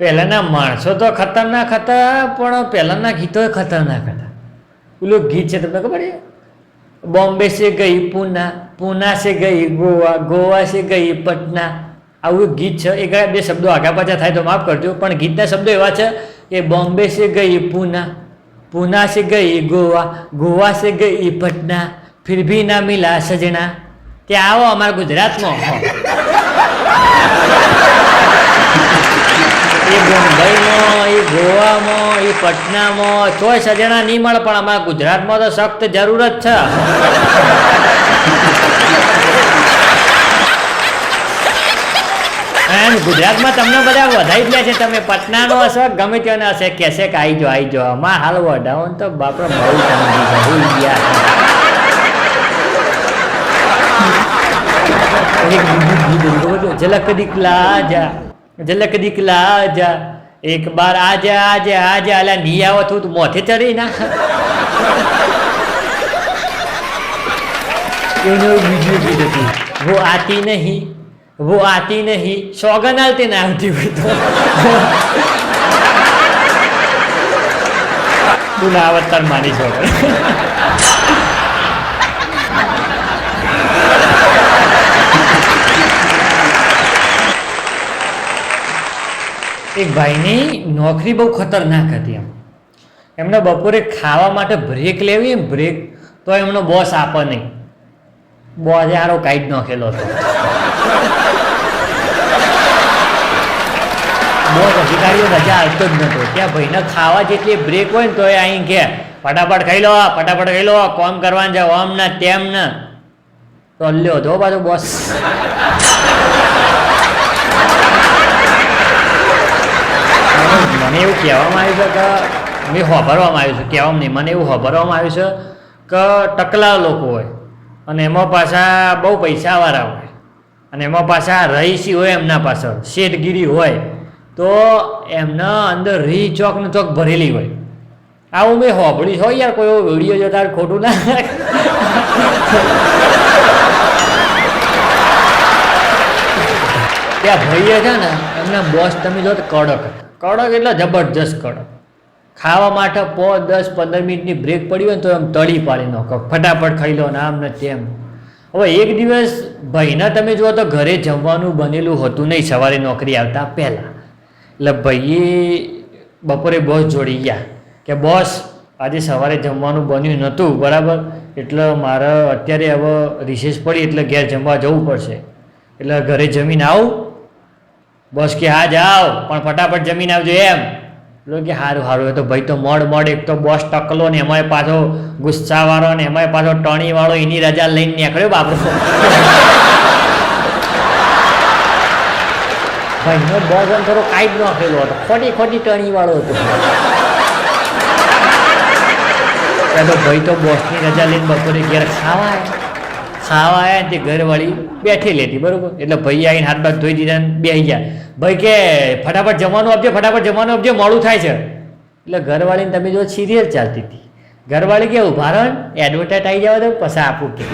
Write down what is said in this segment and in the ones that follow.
પહેલાંના માણસો તો ખતરનાક હતા, પણ પહેલાંના ગીતો ખતરનાક હતા. પેલું ગીત છે તમને ખબર છે? બોમ્બે સે ગઈ પૂના પૂના સે ગઈ ગોવા ગોવા સે ગઈ પટના. આવું ગીત છે. એક બે શબ્દો આગા પાછા થાય તો માફ કરજો, પણ ગીતના શબ્દો એવા છે કે બોમ્બે સે ગઈ પૂના પૂના સે ગઈ ગોવા ગોવા સે ગઈ પટના, ફિર ભી ના મિલા સજણા. ત્યાં આવો અમારા ગુજરાતમાં. એ મુંબઈમાં એ ગોવામાં એ પટનામાં, ચોય સજણા નહીં મળે, પણ અમારા ગુજરાતમાં તો સખ્ત જરૂર જ છે. ગુજરાતમાં તમને બધા વધાઈ જ લે છે. તમે પટનાનો હશો, ગમે ત્યાંનો હશે, કહેશે કે આવી જાઓ આવી જાઓ માં હાલ વઢાવો ને તો બાપરો બહુ સમજી ગયા? ઝલક દિખલા જા ઝલક દીકલા આજા એક બાર આજે આજે આજે આલા ની આવો તું તું મોથે ચડી ના. એનું બીજું ગીત હતું. વો આતી નહીં વો આતી નહીં સોગન આલતી ના આવતી હોય તો. માની સોગન એક ભાઈની નોકરી બહુ ખતરનાક હતી એમ. એમને બપોરે ખાવા માટે બ્રેક લેવી એમ બ્રેક તો એમનો બોસ આપે નહીં. બોસે આરો જ નાખેલો હતો. બોસ અધિકારીઓ રજા આવતો જ નતો. ત્યાં ભાઈને ખાવા જેટલી બ્રેક હોય ને તો એ અહીં કે, ફટાફટ ખાઈ લો, ફટાફટ ખાઈ લો, કોમ કરવાનું જાઓ આમ ના તેમ ના. તો લ્યો હતો પાછો બોસ મને એવું કહેવામાં આવ્યું છે કે મેં હોભરવામાં આવ્યું છે, કહેવામાં નહીં, મને એવું હોભરવામાં આવ્યું છે કે ટકલા લોકો હોય અને એમાં પાછા બહુ પૈસાવાળા હોય અને એમાં પાછા રહીશી હોય એમના પાછળ, શેઠગીરી હોય, તો એમના અંદર રી ચોકને ચોક ભરેલી હોય. આવું મેં હોભળ્યું હોય યાર, કોઈ વીડિયો જોતા ખોટું ના ત્યાં ભાઈએ છે ને, એમના બોસ તમે જો કડક હતા. કડક એટલે જબરજસ્ત કડક. ખાવા માટે પો, દસ, પંદર મિનિટની બ્રેક પડી હોય ને તો એમ તળી પાડી નાખો. ફટાફટ ખાઈ લો ને આમ ને તેમ. હવે એક દિવસ ભાઈને તમે જુઓ તો ઘરે જમવાનું બનેલું હતું નહીં. સવારે નોકરી આવતા પહેલાં. એટલે ભાઈએ બપોરે બોસ જોડી ગયા કે બોસ, આજે સવારે જમવાનું બન્યું નહોતું. બરાબર? એટલે મારે અત્યારે હવે રિસેસ પડી એટલે ઘેર જમવા જવું પડશે. એટલે ઘરે જમીન આવું. બસ કે હા જાઓ, પણ ફટાફટ જમીન આવજો એમ. એટલે કે સારું સારું એ તો ભાઈ તો મોડ મોડ એક તો બોસ ટકલો ને એમાંય પાછો ગુસ્સાવાળો ને એમાંય પાછો ટણીવાળો એની રજા લઈને નીકળ્યો બાપરો. ભાઈનો બોસ એમ થોડો કાંઈ જ નાખેલો હતો. ખોટી ખોટી ટણીવાળો હતો. તો ભાઈ તો બોસની રજા લઈને બપોરે ઘેર ખાવા આવ્યા ખાવા આવ્યા ને તે ઘરવાળી બેઠી લેતી, બરોબર? એટલે ભાઈ આવીને હાથ બાથ ધોઈ દીધા બે ગયા. ભાઈ કે, ફટાફટ જમવાનું આપજો, ફટાફટ જમવાનું આપજો, મોડું થાય છે. એટલે ઘરવાળીને તમે જો સિરિયલ ચાલતી હતી. ઘરવાળી કે ભારણ? એડવર્ટાઇઝ આવી જવા દો, પછી આપું કે.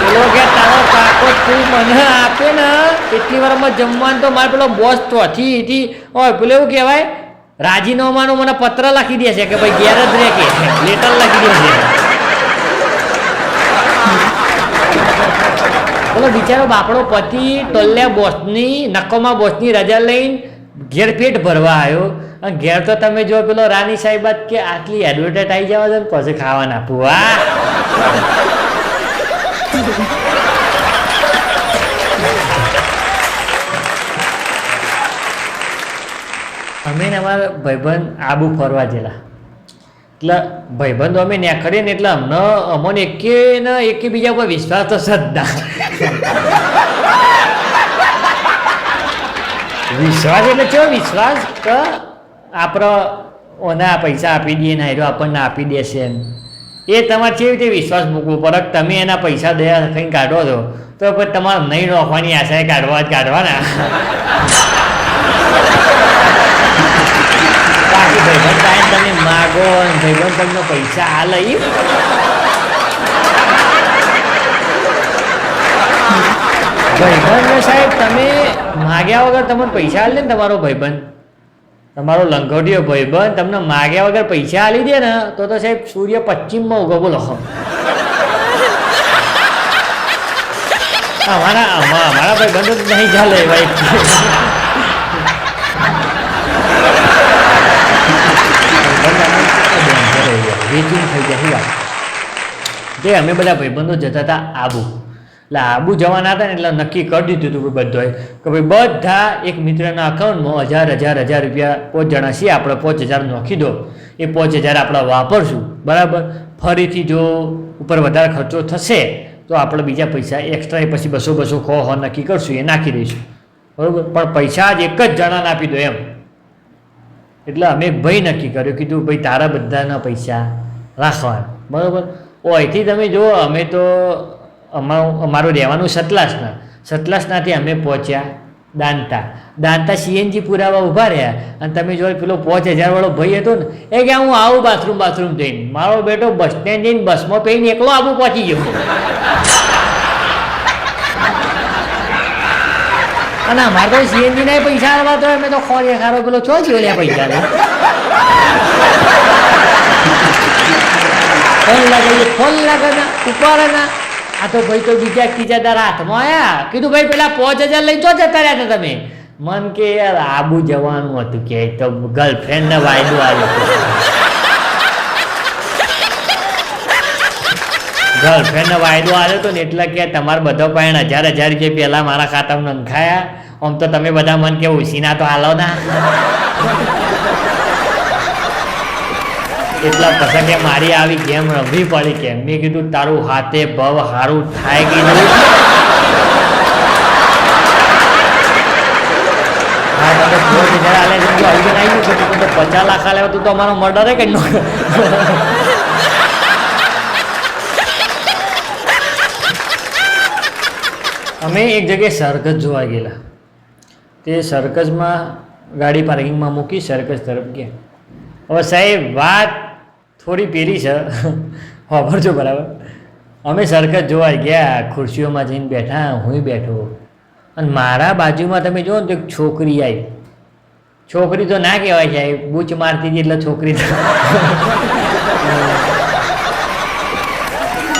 પેલો કે, તારો કાકો તું મને આપે ને એટલી વારમાં જમવાનું તો મારે પેલો બોસ ચોથી હતી હોય પેલો એવું કહેવાય રાજીનામાનો મને પત્ર લખી દે છે કે ભાઈ ઘેર જ રહે કે લેટર લખી દે છે. પેલો બિચારો બાપડો પતિ ટોલ્યા બોસની નકોમાં બોસની રજા લઈને ઘેર પેટ ભરવા આવ્યો. અને ઘેર તો તમે જો પેલો રાની સાહેબ કે આટલી એડવર્ટાઇઝ આવી જવા ને પછી ખાવાના આપવું અમે અમારા ભાઈબંધ આબુ ફરવા ગયેલા. એટલે ભાઈબંધો અમે ત્યાં કરીએ ને એટલે અમને અમને એકે ને એકે બીજા પર વિશ્વાસ તો સદા વિશ્વાસ એટલે કેવો વિશ્વાસ? કે આપણો ઓના પૈસા આપી દઈએ ને હેરો આપણને આપી દેશે એમ. એ તમારે કેવી રીતે વિશ્વાસ મૂકવો? પડે તમે એના પૈસા દયા કંઈ કાઢો છો, તો પછી તમારે નહીં રોકવાની આશા કાઢવા જ કાઢવાના. બાકી ભાઈબંધ પાસે તમે માગો અને ભાઈબંધ તમને પૈસા આ લઈ ભાઈબંધ સાહેબ, તમે માગ્યા વગર તમને પૈસા આલે ને તમારો ભાઈબંધ? તમારો લંગોટીયો ભાઈબંધ તમને માગ્યા વગર પૈસા હાલી દે ને, તો તો સાહેબ સૂર્ય પશ્ચિમમાં ઉગો બોલો અમારા અમારા ભાઈબંધો નહીં ચાલે, ભાઈ. વેચીને થઈ ગયા વાત તે અમે બધા ભાઈબંધો જતા હતા આબુ. એટલે આબુ જવાના હતા ને એટલે નક્કી કરી દીધું હતું બધો કે ભાઈ બધા એક મિત્રના અકાઉન્ટમાં હજાર હજાર હજાર રૂપિયા પાંચ જણા છીએ, આપણે પાંચ હજાર નાખી દો. એ પાંચ હજાર આપણે વાપરશું. બરાબર? ફરીથી જો ઉપર વધારે ખર્ચો થશે, તો આપણે બીજા પૈસા એક્સ્ટ્રા એ પછી બસો બસો ખો હો નક્કી કરશું, એ નાખી દઈશું. બરાબર? પણ પૈસા જ એક જ જણાને આપી દો એમ. એટલે અમે ભાઈ નક્કી કર્યું, કીધું, ભાઈ, તારા બધાના પૈસા રાખવા બરાબર? ઓ, અહીંથી તમે જુઓ, અમે તો અમારું અમારું રહેવાનું સતલાસના. સતલાસનાથી અમે પહોંચ્યા દાંતા. દાંતા સીએનજી પુરાવા ઊભા રહ્યા. અને તમે જો પેલો પાંચ હજારવાળો ભાઈ હતો ને, એ કે, હું આવું બાથરૂમ બાથરૂમ જઈને. મારો બેટો બસ સ્ટેન્ડ જઈને બસમાં પહેરીને એકલો આબુ પહોંચી ગયો. અને અમારે તો સીએનજી ના પૈસા આવવા તો અમે તો ખોરી ખારો પેલો છો જ ઓલ્યા પૈસા ફોન લગાવીએ ફોન લગાના ઉપર ના આ તો ભાઈ તો બીજા ત્રીજા દારા હાથમાં આવ્યા કીધું, ભાઈ, પેલા પાંચ હજાર લઈ ચો જતા રહ્યા હતા તમે? મન કે, યાર આબુ જવાનું હતું કે, તો ગર્લફ્રેન્ડ ને વાયદો આવ્યો ગર્લફ્રેન્ડ ને વાયદો આવ્યો હતો ને એટલે કે તમારે બધો પાયણ હજાર હજાર રૂપિયા પહેલાં મારા ખાતામાં નંખાયા આમ તો તમે બધા મન કે ઉસીના તો હાલો ના. એટલા પછી મારી આવી ગેમ રમવી પડી કે મેં કીધું તારું હાથે ભવ હારું થાય કીધું. પચાસ લાખ આલે તું તો અમારો મર્ડર હે કે અમે એક જગ્યાએ સરકસ જોવા ગયેલા. તે સરકસમાં ગાડી પાર્કિંગમાં મૂકી સરકસ તરફ ગયા. હવે સાહેબ, વાત થોડી પેલી છે. વાપરજો બરાબર. અમે સરકસ જોવા ગયા, ખુરશીઓમાં જઈને બેઠા, હું બેઠો. અને મારા બાજુમાં તમે જુઓ ને તો એક છોકરી આવી છોકરી તો ના કહેવાય સાહેબ, બૂચ મારતી હતી એટલે છોકરી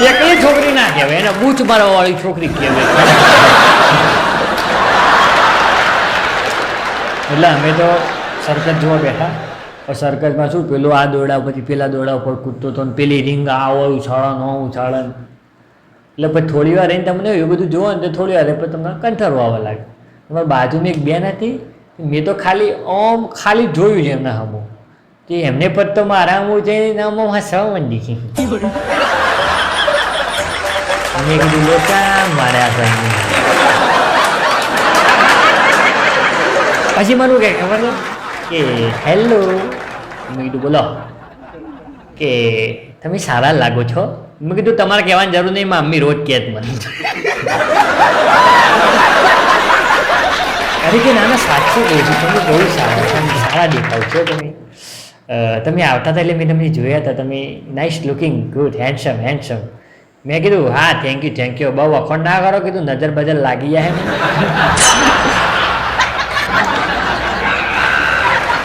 એકલી છોકરી ના કહેવાય? એને બૂથ મારવા વાળી છોકરી કહેવાય. એટલે અમે તો સરકસ જોવા બેઠા. સર્કસમાં શું, પેલો આ દોરડા પછી પેલા દોરડા ઉપર કૂદતો હતો ને પેલી રીંગ આવો ઉછાળન હો ઉછાળન એટલે પછી થોડી વાર રહીને તમને એવું બધું જોવો ને તો થોડી વાર પછી તમને કંઠર આવવા લાગે. તમારી બાજુમાં એક બેન હતી, મેં તો ખાલી ઓમ ખાલી જોયું છે એમના હમું. તે એમને પર તો મારા હું જઈને આમ હસવા માંડી છે. મેં કીધું લોકા માર્યા ભાઈ પછી મારું કે ખબર કે હેલો મેં કીધું બોલો કે તમે સારા લાગો છો મેં કીધું તમારે કહેવાની જરૂર નહીં મમ્મી રોજ કહેત મને અરે કે ના સાચું કહું છું તમે બહુ સારા સારા દેખાવ છો તમે તમે આવતા હતા એટલે મેં તમને જોયા હતા તમે nice looking good handsome handsome મેં કીધું, હા થેન્ક યુ થેન્ક યુ બહુ અખંડ ના કરો, કીધું, નજર બજર લાગી જાય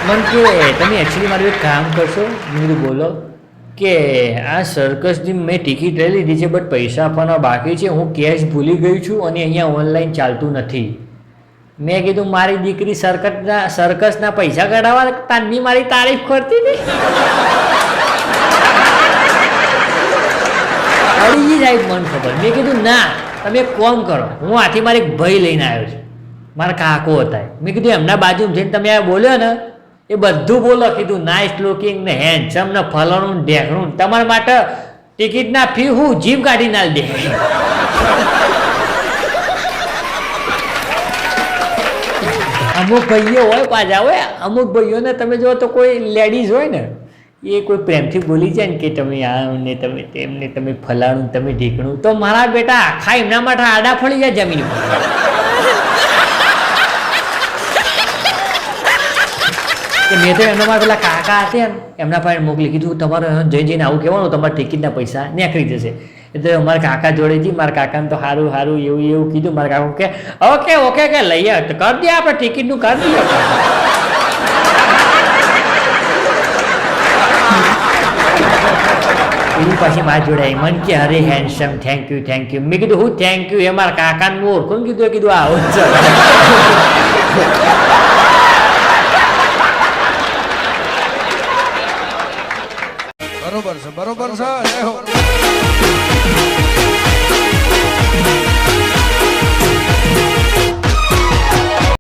મન કે તમે એકચ્યુઅલી મારું એક કામ કરશો? મેં કીધું, બોલો. કે આ સર્કસની મેં ટિકિટ લઈ લીધી છે બટ પૈસા આપવાના બાકી છે. હું કેશ ભૂલી ગઈ છું અને અહીંયા ઓનલાઈન ચાલતું નથી. મેં કીધું, મારી દીકરી સર્કસના સર્કસના પૈસા કઢાવવા તાની મારી તારીફ કરતી હતી. અડી જાય મન ખબર. મેં કીધું, ના, તમે કોમ કરો. હું આથી મારે એક ભાઈ લઈને આવ્યો છું. મારા કાકો હતા મેં કીધું, એમના બાજુમાં જઈને તમે આ બોલ્યો ને, એ બધું બોલો. કીધું નાઇસ લુકિંગ ને હેન્ડસમ ને ફલાણું ઢેકણું. તમારા માટે ટિકિટના ફી હું જીભ કાઢી ના દે અમુક ભાઈઓ હોય પાછા, હોય. અમુક ભાઈઓને તમે જો તો કોઈ લેડીઝ હોય ને એ કોઈ પ્રેમથી બોલી જાય ને કે તમે આમ ને તમે તેમને તમે ફલાણું તમે ઢીકણું, તો મારા બેટા આખા એમના માટે આડા ફળી જાય જમીન પર મેં તો એમના માટે પેલા કાકા ને, એમના પાસે મોકલી કીધું, તમારે જઈ જઈને આવું કહેવાનું, તમારા ટિકિટના પૈસા નીકળી જશે. એટલે અમારા કાકા જોડે જોડેથી મારા કાકાને તો સારું સારું એવું એવું કીધું. મારા કાકા કે, ઓકે ઓકે કે લઈએ કરી દઈએ આપણે ટિકિટનું, કરી દઈએ એની પછી મારા જોડે મન કે, અરે handsome thank you thank you મેં કીધું, હું થેન્ક યુ એ મારા કાકાને હું ઓળખું કીધું? કીધું આવો જ બરોબર છે બરોબર છે